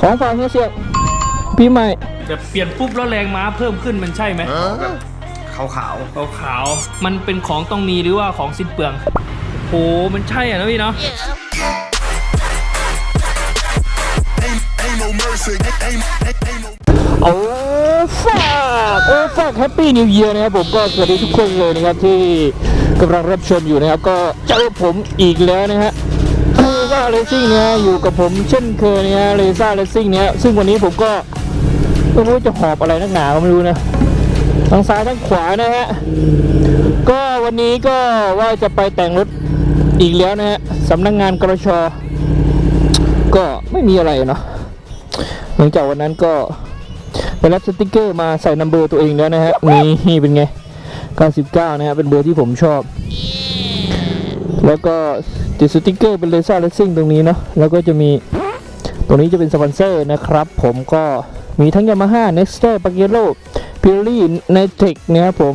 ของฝากเฮียเสียงปีใหม่แบบเปลี่ยนปุ๊บแล้วแรงม้าเพิ่มขึ้นมันใช่ไหมแบบขาวขาวขาวๆมันเป็นของต้องมีหรือว่าของสิ้นเปลืองโหมันใช่อะนะพี่เนาะโอ้ฝากโอ้ฝากแฮปปี้นิวเยียร์นะครับผมก็สวัสดีทุกคนเลยนะครับที่กำลังรับชมอยู่นะครับก็เจอผมอีกแล้วนะฮะเล ซ่าเลซิ่งนะฮะอยู่กับผมเช่นเคยเนะฮะเลซ่าเลซิ่งเนี่ยซึ่งวันนี้ผมก็ไม่รู้จะหอบอะไรนักหนาไม่รู้นะทางซ้ายทางขวานะฮะก็วันนี้ก็ว่าจะไปแต่งรถอีกแล้วนะฮะสำนักงงานกรชก็ไม่มีอะไรเนาะหลังจากวันนั้นก็ไปรับสติกเกอร์มาใส่นัมเบอร์ตัวเองแล้วนะฮะนี่เป็นไง 99 นะฮะเป็นเบอร์ที่ผมชอบ แล้วก็ ติดสติกเกอร์เป็นเลเซ่าเลสซิ่งตรงนี้เนาะแล้วก็จะมีตรงนี้จะเป็นสปอนเซอร์นะครับ ผมก็มีทั้ง Yamaha Nexter p a g e r o p i r l i n e t e c นเทคนะครับผม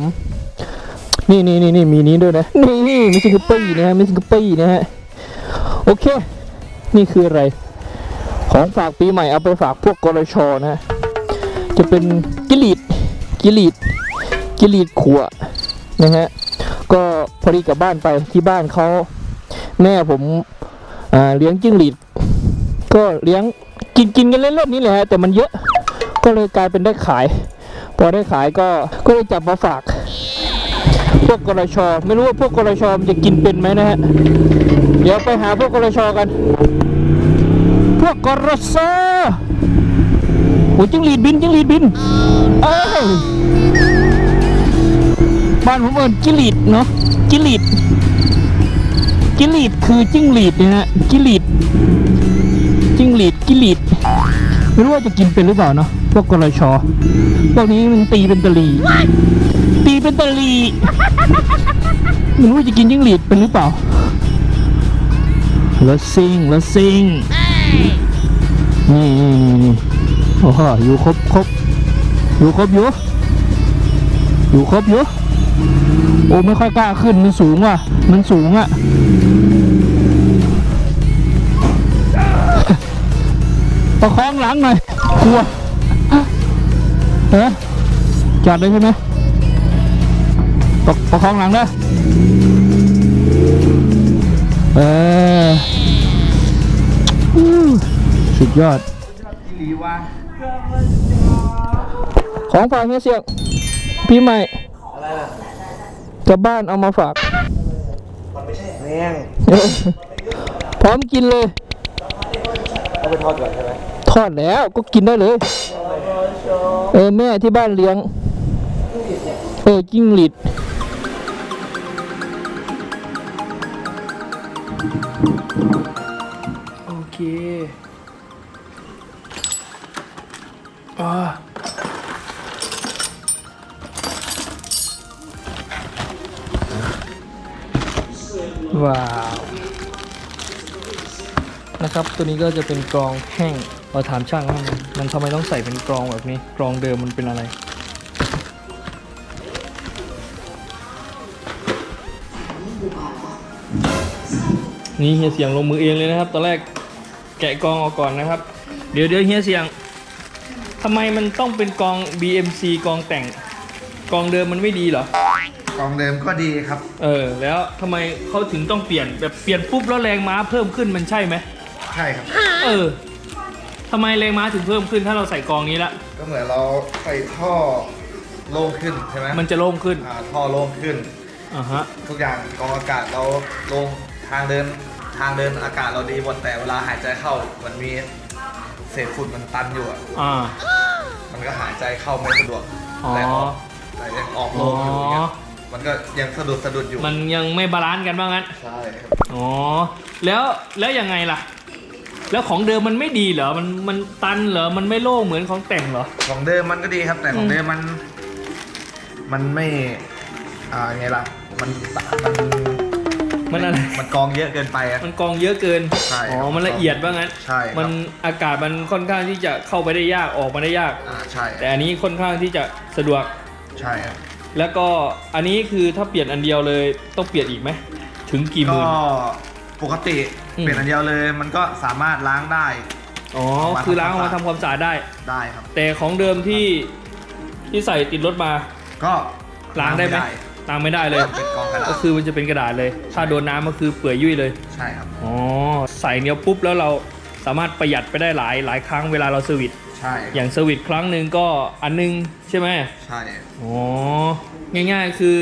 นี่นี่นี่นี่มีนี้ด้วยนะ นี่มิซิกปี้นะฮะมิซิกปี้นะฮะ โอเค นี่คืออะไร ของฝากปีใหม่เอาไปฝากพวกกรชนะ จะเป็นกิลีดกิลีดกิลีดขัวนะฮะ ก็พอดีกลับบ้านไปที่บ้านเขา แม่ผมเลี้ยงจิ้งหรีดก็เลี้ยงกินกินกันเล่นๆนี่แหละแต่มันเยอะ ก็เลยกลายเป็นได้ขาย พอได้ขายก็ก็เลยจับมาฝาก พวกกรชอไม่รู้ว่าพวกกรชมันจะกินเป็นไหมนะฮะเดี๋ยวไปหาพวกกรชอกัน พวกกรชโอ้จิ้งหรีดบินจิ้งหรีดบินเอ้ยบ้านผมเอิญจิ้งหรีดเนาะจิ้งหรีด จิ้งหรีดคือจิ้งหรีดนะฮะจิ้งหรีดจิ้งหรีดจิ้งหรีดไม่รู้ว่าจะกินเป็นหรือเปล่าเนาะพวกกรชอพวกนี้มันตีเป็นตะลีตีเป็นตะลีไม่รู้ว่าจะกินจิ้งหรีดเป็นหรือเปล่าแล้วซิงแล้วซิงนี่นี่นี่นี่โอ้โหอยู่ครบครบอยู่ครบอยู่อยู่ครบอยู่ โอ้ไม่ค่อยกล้าขึ้นมันสูงว่ะ มันสูงอะประคองหลังหน่อยกลัวเฮ้จอดเลยใช่ไหมประประคองหลังนะเออสุดยอดของฝากเฮียเสียงพี่ใหม่ กลับบ้านเอามาฝากแมงเออพร้อมกินเลย เอาไปทอดก่อนใช่ไหมทอดแล้วก็กินได้เลย เออแม่ที่บ้านเลี้ยง เออจิ้งหรีดโอเคอ่า ว้าวนะครับตัวนี้ก็จะเป็นกรองแห้งเราถามช่างว่ามันทำไมต้องใส่เป็นกรองแบบนี้กรองเดิมมันเป็นอะไรนี่เฮียเสียงลงมือเองเลยนะครับ ตอนแรกแกะกรองออกก่อนนะครับ เดี๋ยวเดี๋ยวเฮียเสียงทำไมมันต้องเป็นกรอง BMC กรองแต่งกรองเดิมมันไม่ดีเหรอ กองเดิมก็ดีครับ เออ แล้วทำไมเขาถึงต้องเปลี่ยนแบบเปลี่ยนปุ๊บแล้วแรงม้าเพิ่มขึ้นมันใช่ไหมใช่ครับ เออทำไมแรงม้าถึงเพิ่มขึ้นถ้าเราใส่กรองนี้ละ ก็เหมือนเราใส่ท่อโล่งขึ้นใช่ไหมมันจะโล่งขึ้นอ่าท่อโล่งขึ้นอ่าฮะทุกอย่างกรองอากาศเราลงทางเดินทางเดินอากาศเราดีหมดแต่เวลาหายใจเข้ามันมีเศษฝุ่นมันตันอยู่อะอ่ามันก็หายใจเข้าไม่สะดวกอ๋อแต่ออกแต่ยังออกโลงอยู่อย่างเงี้ย มันก็ยังสะดุดสะดุดอยู่ มันยังไม่บาลานซ์กันบ้างงั้น ใช่ครับ อ๋อ แล้วแล้วยังไงล่ะ แล้วของเดิมมันไม่ดีเหรอ มันมันตันเหรอ มันไม่โล่งเหมือนของแต่งเหรอ ของเดิมมันก็ดีครับ แต่ของเดิมมัน มันไม่ อ่าไงล่ะ มัน มัน มันอะไร มันกรองเยอะเกินไปอะ มันกรองเยอะเกิน ใช่อ๋อ ครับมันละเอียดว่างั้น ใช่ครับ มันอากาศมันค่อนข้างที่จะเข้าไปได้ยากออกมาได้ยาก อ่า ใช่ แต่อันนี้ค่อนข้างที่จะสะดวก ใช่ครับ แล้วก็อันนี้คือถ้าเปลี่ยนอันเดียวเลยต้องเปลี่ยนอีกไหมถึงกี่หก็มื่น ปกติอืม เปลี่ยนอันเดียวเลยมันก็สามารถล้างได้ อ๋อเอามาคือล้างออกมาทำทำความสะอาดได้ ได้ครับ แต่ของเดิมที่ที่ใส่ติดรถมาก็ล้างได้ไหมล้างไม่ได้เลย เป็นกองกระดาก็ษคือมันจะเป็นกระดาษเลย ถ้าโดนน้ำก็คือเปื่อยยุ่ยเลย ใช่ครับ อ๋อ ใส่เนี้ยปุ๊บแล้วเราสามารถประหยัดไปได้หลายหลายครั้งเวลาเราเซอร์วิส ใช่อย่างเซอร์วิสครั้งหนึ่งก็อันนึงใช่ไหมใช่อ๋อง่ายๆคือ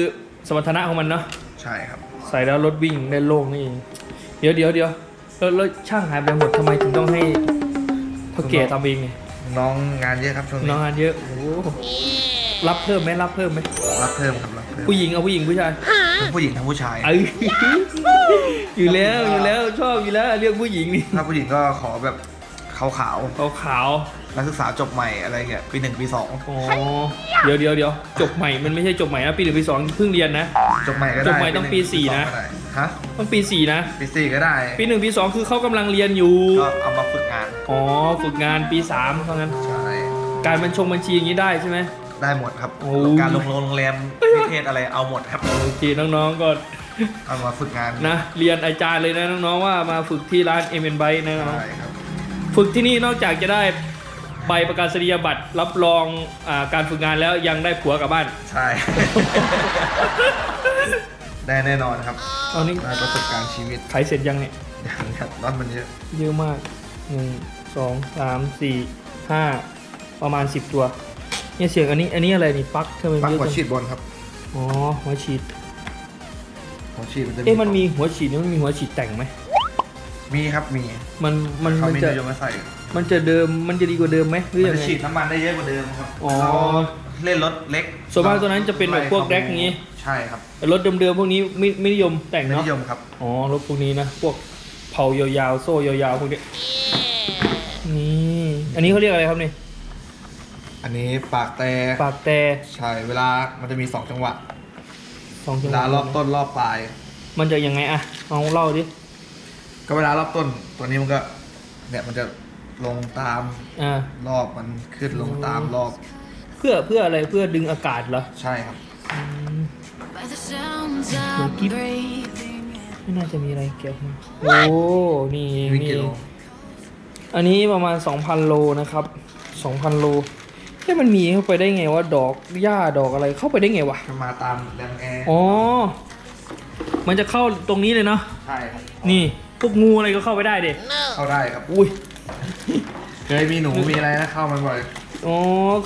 สมรรถนะของมันเนาะใช่ครับ ใส่แล้วรถวิ่งได้โล่งนี่เองเดี๋ยวเดี๋ยวเดี๋ยวแล้วแล้วช่างหายไปหมดทำไมถึงต้องให้เท่าแก่ทำเองเนี่ยน้องงานเยอะครับช่วงน้นี้องงานเยอะโอ้โหรับเพิ่มไหมรับเพิ่มไหมรับเพิ่มครับรับเพิ่มผู้หญิงเอาผู้หญิงผู้ชายทั้งผู้หญิงทั้งผู้ชายเอ้ยอยู่แล้วอยู่แล้วชอบอยู่แล้วเรียกผู้หญิงนี่ถ้าผู้หญิงก็ขอแบบ ขาวขาวขาวๆนักศึกษาจบใหม่อะไรเงี้ยปีหนึ่งปีสองๆอ๋อเดี๋ยวเดี๋ยวเดี๋ยวจบใหม่มันไม่ใช่จบใหม่นะปีหนึ่งปีสองเพิ่งเรียนนะ จบใหม่ก็ได้จบใหม่ต้องปีสี่นะ ก็ได้ฮะต้องปีสี่นะ ปีสี่ก็ได้ปีหนึ่งปีสองคือเขากำลังเรียนอยู่ก็เอามาฝึกงานอ๋อฝึกงานปีสามเท่านั้นใช่การบัญชงบัญชีอย่างนี้ได้ใช่ไหม ได้หมดครับโอ้ การลงโรงแรมนิเทศอะไรเอาหมดครับโอเคน้องๆก็ เอามาฝึกงานนะเรียนอาจารย์เลยนะน้องๆว่ามาฝึกที่ร้าน m อ็นไบนะน้องใช่ครับ ฝึกที่นี่นอกจากจะได้ใบประกาศนียบัตรรับรองอาการฝึกงานแล้วยังได้ผัวกลับบ้าน ใช่ ได้แน่นอนครับเอานี่ได้ประสบการณ์ชีวิตขายเสร็จยังเนี่ยอย่างครับรอนมันเยอะเยอะมากหนึ่งสองสามสี่ห้าประมาณสิบตัวเนี่ยเสียงอันนี้อันนี้อะไรนี่ปลั๊กทำไมปักเยอะหัวจังฉีดบนครับอ๋อหัวฉีดหัวฉีดมันจะเอ๊ะมันมีหัวฉีดนี่มันมีหัวฉีดแต่งไหม มีครับมีมันมันเขามันมีจะนิยมมาใส่มันจะเดิมมันจะดีกว่าเดิมไหมหรือมัยันงจะไง ฉีดน้ำมันได้เยอะกว่าเดิมครับอ๋อเราเล่นรถเล็กส่วนมากตัวนั้นจะเป็นแบบพวกแร็คอย่างงี้ ใช่ครับแต่รถเดิมๆพวกนี้ไม่ไม่นิยมแต่งไม่เนาะนิยมครับ อ๋อรถพวกนี้นะพวกเผายาวๆโซ่ยาวๆพวกนี้นี่อันนี้เขาเรียกอะไรครับนี่อันนี้ปากแต่ปากแต่ใช่เวลามันจะมีสองจังหวะสองจัเวงหวะลารอบต้นรอบปลายมันจะยังไงอะลองเล่าดิ ก็เวลารอบต้นตัวนี้มันก็เนี่ยมันจะลงตามอ่า รอบมันขึ้นลงตามรอบเพื่อเพื่ออะไรเพื่อดึงอากาศเหรอ ใช่ครับอืม By the sounds I'm breathing in. ไม่น่าจะมีอะไรเกี่ยวมาโอ้นี่เองวิ่งนี่กิเอโลงอันนี้ประมาณ 2,000 โลนะครับ 2,000 โลแค่มันมีเข้าไปได้ไงว่าดอกหญ้าดอกอะไรเข้าไปได้ไงวะมันมาตามแรงแอร์อ๋อ มันจะเข้าตรงนี้เลยเนาะใช่ครับนี่ พวกงูอะไรก็เข้าไปได้เด็เข้าได้ครับ อุ้ย เคยมีหนูมีอะไรนะเข้ามันบ่อย อ๋อ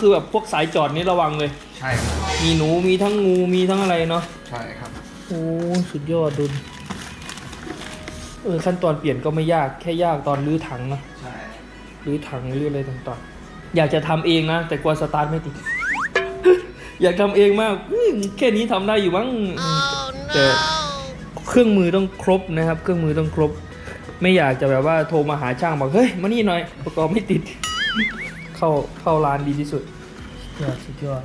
คือแบบพวกสายจอดนี่ระวังเลย ใช่ครับมีหนูมีทั้งงูมีทั้งอะไรเนาะ ใช่ครับ โอ้สุดยอดดุลเออขั้นตอนเปลี่ยนก็ไม่ยากแค่ยากตอนรื้อถังเนาะใช่รื้อถังรื้ออะไรต่างๆ อยากจะทำเองนะ แต่กลัวสตาร์ทไม่ติด อยากทำเองมากอื้อแค่นี้ทำได้อยู่มั้งแต่ เครื่องมือต้องครบนะครับ เครื่องมือต้องครบ ไม่อยากจะแบบว่าโทรมาหาช่างบอกเฮ้ยมานี่หน่อยประกอบไม่ติด เข้าเข้าร้านดีที่สุดยอดสุดยอด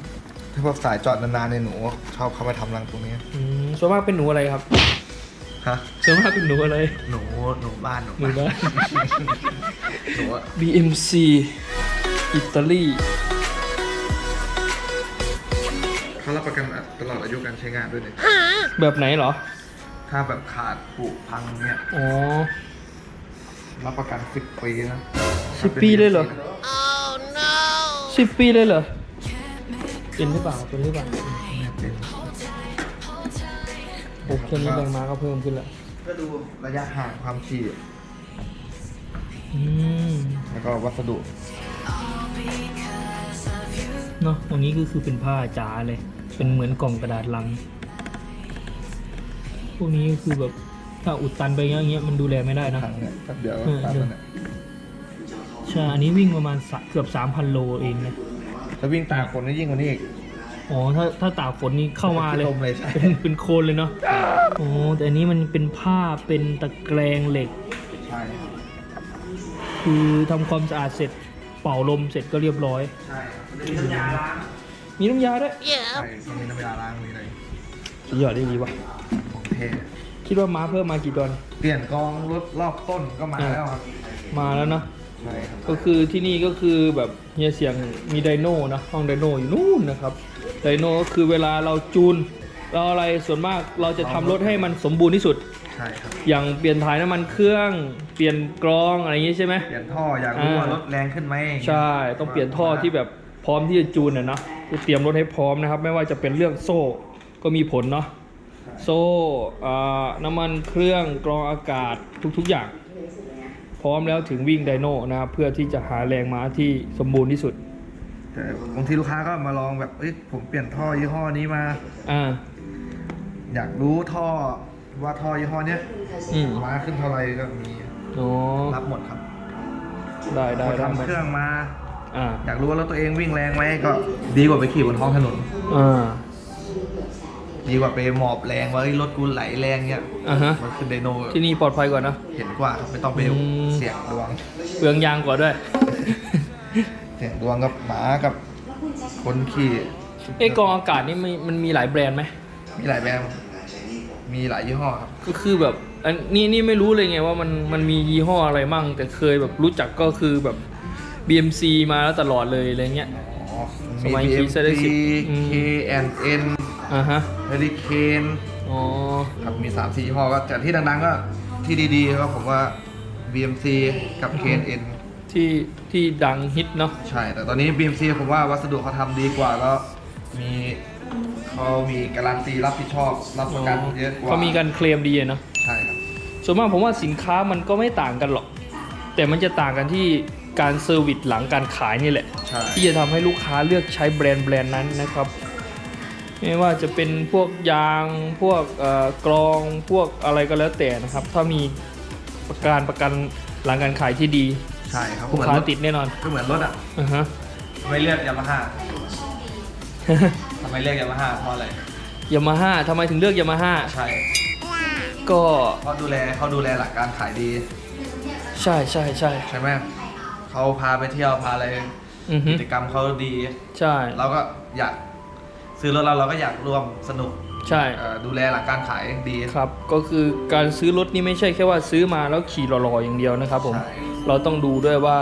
ถ้าพวกสายจอดนานๆในยหนูชอบเข้ามาทำรังตรงนี้อืมส่วนมากเป็นหนูอะไรครับฮะส่วนมากเป็นหนูอะไรหนูหนูบ้านหนูหนูบ้าน หนูอะ BMC อิตาลี เขารับประกันตลอดอายุการใช้งานด้วยเนี่ยแบบไหนเหรอ ถ้าแบบขาดผุพังเนี่ยอ๋อ รับประกันสิบปีนะสิบปีเลยเหรอ สิบปีเลยเหรอ เป็นหรือเปล่า เป็นหรือเปล่า เป็นโอ้แค่นี้แรงม้าก็เพิ่มขึ้นละก็ดูระยะห่างความถี่อืมแล้วก็วัสดุเนาะตรงนี้ก็คือเป็นผ้าจ๋าเลย เป็นเหมือนกล่องกระดาษลังพ วกนี้ก็คือแบบถ้าอุดตันไปอย่างเงี้ยมันดูแลไม่ได้นะ ทางเนี่ยแป๊บเดียวเออตามเดี๋ยวมันเนี่ยใช่ อันนี้วิ่งประมาณสะเกือบ 3,000 โลเองนะ ถ้าวิ่งตากฝนนี่ยิ่งกว่านี้อีก อ๋อ ถ้าถ้าตากฝนนี้เข้ามาเลย เป็นลมเลยใช่ เป็นเป็นโคลนเลยเนาะโอ้แต่อันนี้มันเป็นผ้า เป็นตะแกรงเหล็ก ใช่ คือทำความสะอาดเสร็จ เป่าลมเสร็จก็เรียบร้อย ใช่มีน้ำยาล้างมีน้ำยาด้วย ใช่ต้องมีน้ำยาล้างมีอะไร สุดยอดได้ดีวะ ของเท่คิดว่าม้าเพิ่มมากี่ตอน เปลี่ยนกองรถรอบต้นก็มาแล้วครับมาแล้วเนาะใช่ครับก็คือที่นี่ก็คือแบบเฮียเสียงมีไดโน่นะห้องไดโน่อยู่นู่นนะครับไดโน่ก็คือเวลาเราจูน เราอะไรส่วนมากเราจะทำรถให้มันสมบูรณ์ที่สุด ใช่ครับ อย่างเปลี่ยนถ่ายน้ำมันเครื่อง เปลี่ยนกรองอะไรอย่างงี้ใช่ไหมเปลี่ยนท่ออยากรู้ว่าอ่ารรถแรงขึ้นไหมใช่ ต้องเปลี่ยนท่อที่แบบพร้อมที่จะจูนนะเนาะคือเตรียมรถให้พร้อมนะครับ ไม่ว่าจะเป็นเรื่องโซ่ก็มีผลเนาะ โซ่อ่าน้ำมันเครื่องกรองอากาศทุกๆอย่าง พร้อมแล้วถึงวิ่งไดโน่นะครับเพื่อที่จะหาแรงม้าที่สมบูรณ์ที่สุดแต่บางทีลูกค้าก็มาลองแบบเอ้ยผมเปลี่ยนท่อยี่ห้อนี้มาอ่าอยากรู้ท่อว่าท่อยี่ห้อเนี้ยอืมมาขึ้นเท่าไหร่ก็มีอ๋อรับหมดครับ ได้ได้คนได้ทำเครื่องมาอ่าอยากรู้ว่ารถตัวเองวิ่งแรงไหมก็ดีกว่าไปขี่บนท้องถนนอ่า ดีกว่าไปหมอบแรงว่าเฮ้ยรถกูไหลแรงเงี้ยอ่าฮะ มันขึ้นไดโนที่นี่ปลอดภัยกว่านะเห็นกว่าครับไม่ต้องไปอืม เสี่ยงดวง เปลืองยางกว่าด้วย เสี่ยงดวงกับหมากับคนขี่ไอ้กรองอากาศนี่มันมันมีหลายแบรนด์ไหมมีหลายแบรนด์มีหลายยี่ห้อครับ ก็คือแบบอันนี่นี่ไม่รู้เลยไงว่ามันมันมียี่ห้ออะไรมั่ง แต่เคยแบบรู้จักก็คือแบบ BMC มาแล้วตลอดเลยอะไรเงี้ย อ๋อ สมี มัยขี่ BMC เซเลสิบอืม K&N อ่าฮะ Hurricane อ๋อครับมี3 4ยี่ห้อก็แต่ที่ดังๆก็ที่ดีๆก็ผมว่า BMC กับ K&N ที่ที่ดังฮิตเนาะใช่ แต่ตอนนี้ BMC ผมว่าวัสดุเขาทำดีกว่าแล้วมีเขามีการันตีรับผิดชอบรับประกันเยอะกว่าเขามีการเคลมดีอะเนาะใช่ครับส่วนมากผมว่าสินค้ามันก็ไม่ต่างกันหรอก แต่มันจะต่างกันที่การเซอร์วิสหลังการขายนี่แหละใช่ที่จะทำให้ลูกค้าเลือกใช้แบรนด์แบรนด์นั้นนะครับ ไม่ว่าจะเป็นพวกยางพวกเอ่อกรองพวกอะไรก็แล้วแต่นะครับ ถ้ามีประกันประกันหลังการขายที่ดีใช่ครับลูกค้าติดแน่นอนก็เหมือนรถอะอ่าฮะทำไมเลือกยามาฮ่าทำไมเลือกยามาฮ่าเพราะอะไรยามาฮ่าทำไมถึงเลือกยามาฮ่าใช่ก็เขาดูแลเขาดูแลหลักการขายดี ใช่ใช่ใช่ใช่ไหมเขาพาไปเที่ยวพาอะไรอือฮึกิจกรรมเขาดี ใช่เราก็อยาก ซื้อรถเราเราก็อยากร่วมสนุกใช่เอ่อดูแลหลักการขายดี ครับ ก็คือการซื้อรถนี่ไม่ใช่แค่ว่าซื้อมาแล้วขี่หล่อๆอย่างเดียวนะครับผมใช่ เราต้องดูด้วยว่า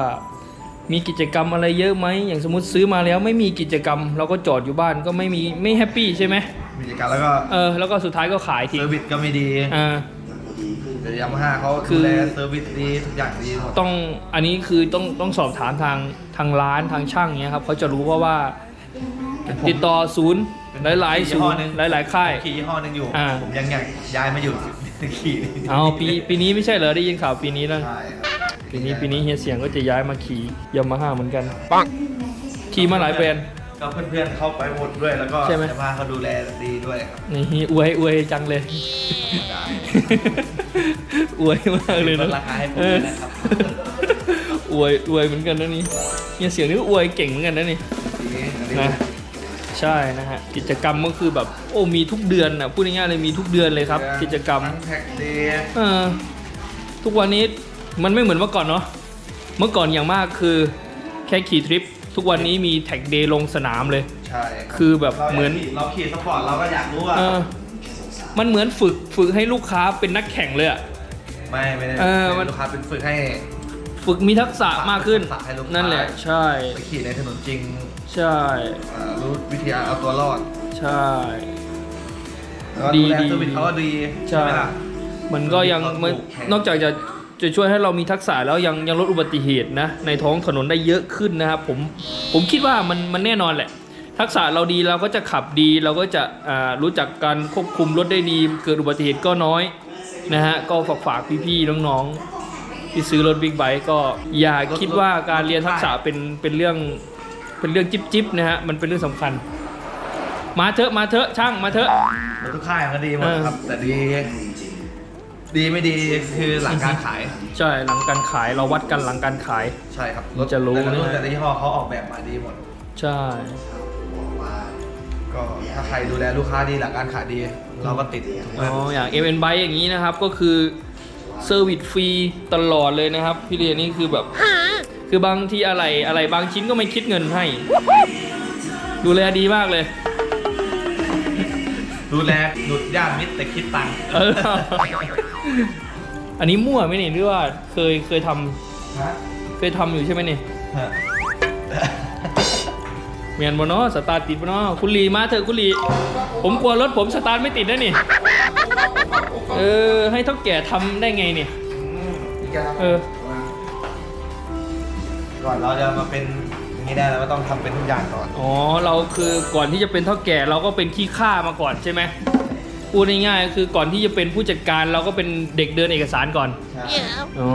มีกิจกรรมอะไรเยอะไหมอย่างสมมติซื้อมาแล้วไม่มีกิจกรรม เราก็จอดอยู่บ้านก็ไม่มีไม่แฮปปี้ใช่ไหมมีกิจการแล้วก็เออแล้วก็สุดท้ายก็ขายเซทิ้งอร์วิสก็ไม่ดีอ่า แต่ยามาฮ่าเขาคืดูอแลเซอร์วิสดีทุกอย่างดีหมดต้องอันนี้คือต้องต้องสอบถามทางทางร้านทางช่างเนี้ยครับเขาจะรู้เพราะว่าเป็นผม ติดต่อศูนย์หลายๆยี่ศูห้อนย์หนึ่งหลายๆค่าย ขี่ยี่ห้อหนึงอยู่ อ่า ผมยังอยากย้ายมาอยู่ขี่เอาปีปีนี้ไม่ใช่เหรอได้ยินข่าวปีนี้แล้วใช่ครับปีนี้ปีนี้เฮียเสียงก็จะย้ายมาขี่ยามาฮ่าเหมือนกันปังขี่มาหลายแบรนด์ ก็เพื่อนๆเข้าไปหมดด้วยแล้วก็ใช่ไหมยามาฮ่าเขาดูแลดีด้วยครับนี่อวยอวยจังเลย ได้อวยมากเลยลนะดราคาให้ผมเออด้วยนะครับอวยอวยเหมือนกันนะนี่เฮียเสียงนี่ก็อวยเก่งเหมือนกันนะนี่นะ ใช่นะฮะกิจกรรมก็คือแบบโอ้มีทุกเดือนนะพูดง่ายๆเลยมีทุกเดือนเลยครับ กิจกรรมทั้งแท็กเดย์เออทุกวันนี้มันไม่เหมือนเมื่อก่อนเนาะเมื่อก่อนอย่างมากคือแค่ขี่ทริป ทุกวันนี้มีแท็กเดย์ลงสนามเลย ใช่คือแบบราเหมือนขี่เราขี่สปอร์ตเราก็อยากรู้ว่าเออมันเหมือนฝึกฝึกให้ลูกค้าเป็นนักแข่งเลยอะไม่ไม่ได้เออเป็นมันลูกค้าเป็นฝึกให้ ฝึกมีทักษะมากขึ้นทักษะให้ลูกค้านั่นแหละ ใช่ไปขี่ในถนนจริง ใช่เอ่อรู้วิธีเอาตัวรอดใช่ แล้วก็ดีดูแลดีเซอร์วิสเขาก็ดีใช่ไหมล่ะ มันก็ยังเราถูกมันแข่งนอกจากจะจะช่วยให้เรามีทักษะแล้วยังยังลดอุบัติเหตุนะ ในท้องถนนได้เยอะขึ้นนะครับผมผมคิดว่ามันมันแน่นอนแหละ ทักษะเราดีเราก็จะขับดีเราก็จะอ่ารู้จักการควบคุมรถได้ดี เกิดอุบัติเหตุก็น้อยนะฮะก็ฝากฝากพี่ๆน้องๆที่ซื้อรถบิ๊กไบค์ก็อย่าคิดว่าการเรียนทักษะเป็นเป็นเรื่อง เป็นเรื่องจิ๊บจิบๆนะฮะมันเป็นเรื่องสำคัญ มาเถอะมาเถอะช่างมาเถอะรถทุกค่ายมันก็ดีหมดเออครับ แต่ดี ดีไม่ดีคือหลังการขาย ใช่หลังการขายเราวัดกันหลังการขาย ใช่ครับมันจะรู้แต่ละรุ่นนะ แต่ละยี่ห้อเขาออกแบบมาดีหมด ใช่ ก็ถ้าใครดูแลลูกค้าดีหลังการขายดี เราก็ติดถูกไหมอ๋อ อย่าง m n b y อย่างนี้นะครับ ก็คือเซอร์วิสฟรีตลอดเลยนะครับ พี่เรียนนี่คือแบบ คือบางทีอะไรอะไรบางชิ้นก็ไม่คิดเงินให้ ดูแลดีมากเลย ดูแลหนุดย่านมิตรแต่คิดตังค์เออ อันนี้มั่วไหมเนี่ยหรือว่าเคยเคยทำฮะเคยทำอยู่ใช่ไหมเนี่ยฮะเมียนบเนาะสตาร์ทติดบเนาะคุณลีมาเถอะคุณลีผมกลัวรถผมสตาร์ทไม่ติดนะนี่เออให้เท่าแก่ทำได้ไงเนี่ยนี่ก็ทำเออ ก่อนเราจะมาเป็นอย่างนี้ได้เราก็ต้องทำเป็นทุกอย่างก่อนอ๋อเราคือก่อนที่จะเป็นเท่าแก่เราก็เป็นขี้ข้ามาก่อนใช่ไหมพูดง่ายๆคือก่อนที่จะเป็นผู้จัดการเราก็เป็นเด็กเดินเอกสารก่อน ใช่อ๋อ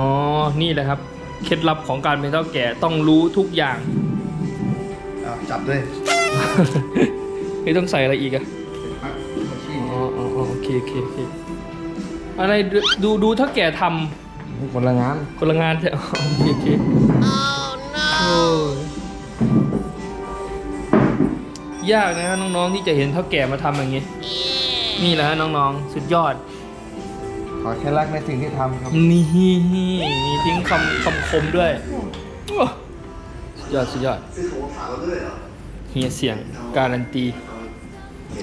นี่แหละครับ เคล็ดลับของการเป็นเท่าแก่ต้องรู้ทุกอย่าง เอาจับด้วยไม่ต้องใส่อะไรอีกอะอ๋ออ๋ออ๋อโอเคโอเคโอเคอะไรดูดูดูเท่าแก่ทำคนละงานคนละงานใช่อ๋อโอเคโอเค Oh โอ้ no. ยยากนะครับน้องๆที่จะเห็นเท่าแก่มาทำอย่างนี้ นี่แหละฮะน้องๆ สุดยอด ขอแค่รักในสิ่งที่ทำครับ นี่มีทิ้งคำคำคมด้วยโอ้สุดยอดสุดยอดเฮียเสียงการันตี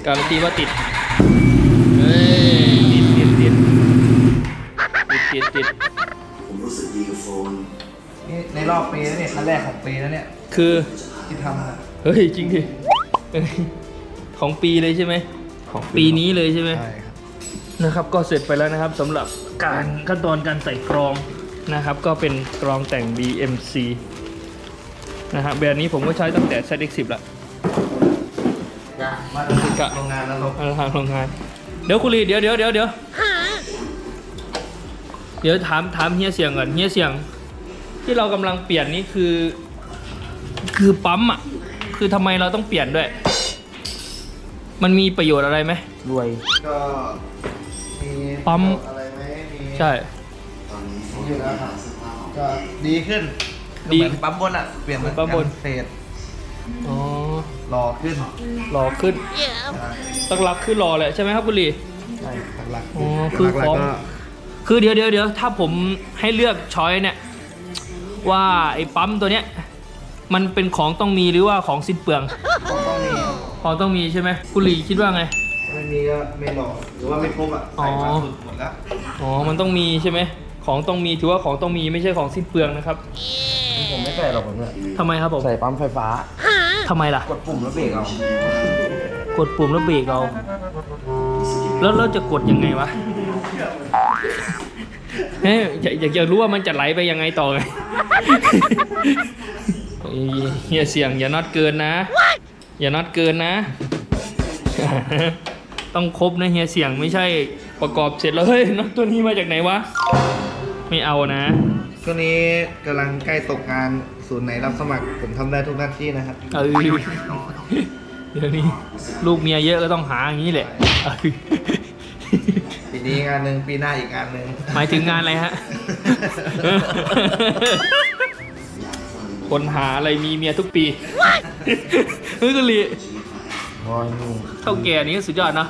การันตีว่าติด เฮ้ยติดติดติดติดติดติดนี่ ในรอบปีแล้วเนี่ยครั้งแรกของปีแล้วเนี่ยคือที่ทำนะเฮ้ยจริงดิเฮ้ยของปีเลยใช่ไหมของปีนี้เลยใช่ไหม ใช่ครับนะครับก็เสร็จไปแล้วนะครับสำหรับการขั้นตอนการใส่กรองนะครับ ก็เป็นกรองแต่ง BMC นะครับแบรนด์นี้ผมก็ใช้ตั้งแต่ ZX10 ละมาถึงโรงงานแล้วเราเอาทางโรงงาน เดี๋ยวคุณลีเดี๋ยวเดี๋ยวเดี๋ยวเดี๋ยวเดี๋ยวถามถามเฮียเสียงก่อนเฮียเสียง ที่เรากำลังเปลี่ยนนี่คือ คือปั๊มอะ คือทำไมเราต้องเปลี่ยนด้วย มันมีประโยชน์อะไรไหม รวย ก็มีปั๊ม อะไรไหมมีใช่มีอยู่แล้วครับก็ดีขึ้นดีเหมือนปั๊มบนอะ เปลี่ยนเหมือนปั๊มบน เฟสอ๋อรอขึ้นหล่อขึ้น Yeah. หลักๆคือหล่อแหละใช่ไหมครับคุณลีใช่หลักๆอ๋อคือหลักๆของก็คือเดี๋ยวเดี๋ยวเดี๋ยวถ้าผมให้เลือกช้อยเนี่ย ว่าไอ้ปั๊มตัวเนี้ยมันเป็นของต้องมีหรือว่าของสิ้นเปลืองต้องมีของต้องมีใช่ไหมคุณลีคิดว่าไง ไม่มีก็ไม่หล่อหรือว่าไม่ครบอะอ๋อใส่มาสุดหมดแล้วอ๋อ มันต้องมีใช่ไหม ของต้องมีถือว่าของต้องมีไม่ใช่ของสิ้นเปลืองนะครับผมไม่ใส่หรอกผมเนี่ยทำไมครับผมใส่ปั๊มไฟฟ้าทำไมล่ะ กดปุ่มแล้วเบรกเอากดปุ่มแล้วเบรกเอาแล้วเราจะกดยังไงวะเฮ้ย อยากอยากจะรู้ว่ามันจะไหลไปยังไงต่อไงเฮียเสียงอย่าน็อตเกินนะ อย่าน็อตเกินนะ ต้องครบนะเฮียเสียงไม่ใช่ประกอบเสร็จแล้วเฮ้ยน็อตตัวนี้มาจากไหนวะ ไม่เอานะช่วงนี้กำลังใกล้ตกงานศูนย์ไหนรับสมัคร ผมทำได้ทุกหน้าที่นะครับเออเดี๋ยวนี้ลูกเมียเยอะก็ต้องหาอย่างนี้แหละเออปี นี้งานหนึ่งปีหน้าอีกงานหนึ่งหมายถึงงานอะไรฮะ คนหาอะไรมีเมียทุกปีเฮ้ยกุลีบอยนี่เท่าแก่นี้สุดยอดเนอะ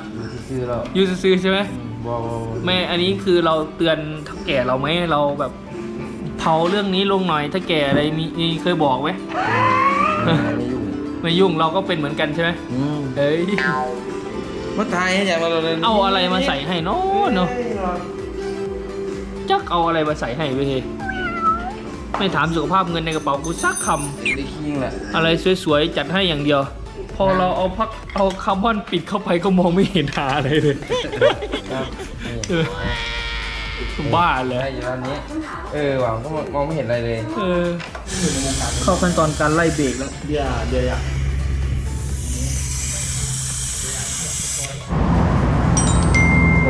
ซื้อแล้วอยูซื้อๆใช่ไหมบอยไม่อันนี้คือเราเตือนเท่าแก่เราไหมเราแบบเผาเรื่องนี้ลงหน่อยถ้าแก่อะไรมีมีเคยบอกไหมไม่ยุ่งไม่ยุ่งเราก็เป็นเหมือนกันใช่ไหมอืมเอ้ย มาตายอย่างเราเลยเอาอะไรมาใส่ให้เนาะเนาะจักเอาอะไรมาใส่ให้ไปเฮไม่ถามสุขภาพเงินในกระเป๋ากูสักคได้คิงแหละำอะไรสวยๆจัดให้อย่างเดียว พอเราเอาพักเอาคาร์บอนปิดเข้าไปก็มองไม่เห็นหาอะไรเลยครับนี่เออบ้าเลยได้อยู่ร้านนี้ เออหวังก็มองไม่เห็นอะไรเลย เออเข้าขั้นตอนการไล่เบรกแล้วเดี๋ยวเดี๋ยว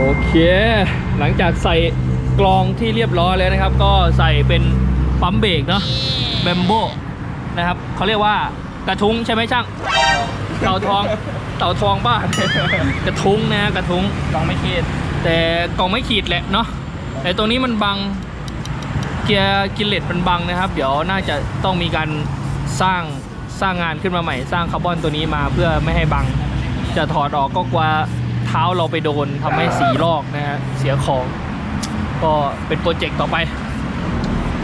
โอเค หลังจากใส่กรองที่เรียบร้อยแล้วนะครับ ก็ใส่เป็นปั๊มเบรกเนาะแบมโบนะครับเขาเรียกว่ากระทุ้งใช่ไหมช่าง เต่าทองเต่าทองบ้านกระทุ้งนะกระทุ้งกองไม่ขีด แต่กองไม่ขีดแหละเนาะแต่ตรงนี้มันบังเกียร์กิเลตมันบังนะครับ เดี๋ยวน่าจะต้องมีการสร้างสร้างงานขึ้นมาใหม่ สร้างคาร์บอนตัวนี้มาเพื่อไม่ให้บัง จะถอดออกก็กลัวเท้าเราไปโดนทำให้สีลอกนะฮะเสียของ ก็เป็นโปรเจกต์ต่อไป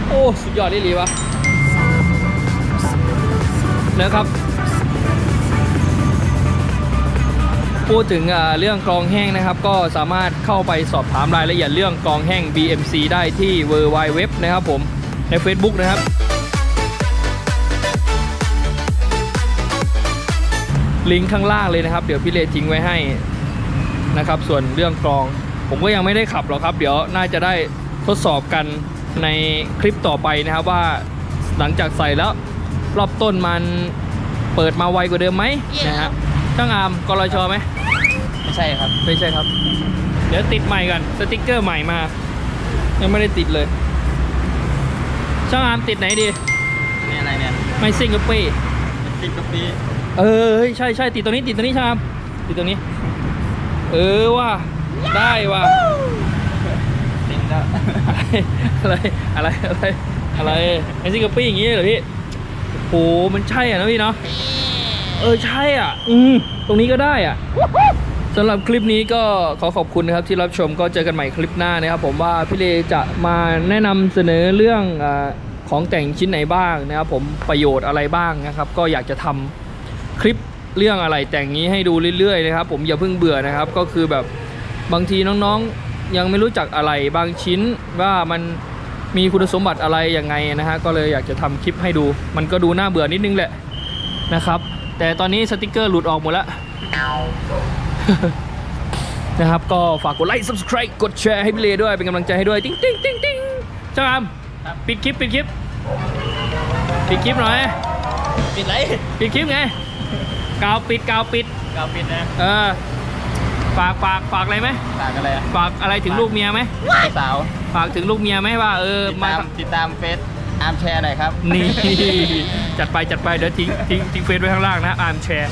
โอ้สุดยอดเลยวะนะครับ พูดถึงเรื่องกรองแห้งนะครับ ก็สามารถเข้าไปสอบถามรายละเอียดเรื่องกรองแห้ง BMC ได้ที่ w w w นะครับผมใน Facebook นะครับลิงก์ข้างล่างเลยนะครับ เดี๋ยวพี่เลทิ้งไว้ให้ นะครับ ส่วนเรื่องกรอง ผมก็ยังไม่ได้ขับหรอกครับ เดี๋ยวน่าจะได้ทดสอบกันในคลิปต่อไปนะครับว่าหลังจากใส่แล้วรอบต้นมันเปิดมาไวกว่าเดิมไหมนะฮะช่างอาร์มกรชไหมไม่ใช่ครับ ไม่ใช่ครับ เดี๋ยวติดใหม่กันสติกเกอร์ใหม่มา ยังไม่ได้ติดเลย ช่างอาร์มติดไหนดีนี่อะไรเนี่ยไม่ซิงกับปีติดกะปิเออเฮ้ยใช่ใช่ติดตัวนี้ติดตัวนี้ช่างอาร์มติดตัวนี้ เออว่าได้ว่าติดแล้วอะไรอะไรอะไรอะไรไอซิงกับปี้อย่างงี้เหรอพี่โหมันใช่อะนะพี่เนาะเออใช่อะ อืมตรงนี้ก็ได้อะสำหรับคลิปนี้ก็ขอขอบคุณนะครับที่รับชมก็เจอกันใหม่คลิปหน้านะครับผมว่าพี่เลจะมาแนะนำเสนอเรื่องอาของแต่งชิ้นไหนบ้างนะครับผมประโยชน์อะไรบ้างนะครับ ก็อยากจะทำคลิป เรื่องอะไรแต่งนี้ให้ดูเรื่อยๆนะครับ ผมอย่าเพิ่งเบื่อนะครับ ก็คือแบบบางทีน้องๆยังไม่รู้จักอะไรบางชิ้นว่ามันมีคุณสมบัติอะไรยังไงนะฮะก็เลยอยากจะทำคลิปให้ดู มันก็ดูน่าเบื่อนิดนึงแหละนะครับ แต่ตอนนี้สติกเกอร์หลุดออกหมดแล้วนะครับก็ฝากกดไลค์ subscribe กดแชร์ให้พี่เลด้วยเป็นกำลังใจให้ด้วยติ๊งติ๊งติ๊งติ๊งจ้าอามปิดคลิปปิดคลิปปิดคลิปหน่อย ปิดไรปิดคลิปไง กาวปิดกาวปิด กาวปิดนะเออฝากฝากฝากอะไรไหมฝากอะไรอะฝากอะไรถึงลูกเมียไหมสาวฝากถึงลูกเมียไหมว่าเออติดมาตามติดตามเฟซอาร์มแชร์หน่อยครับ นี่ จัดไปจัดไปเดี๋ยวทิ้งทิ้งทิ้งเฟซไว้ข้างล่างนะอาร์มแชร์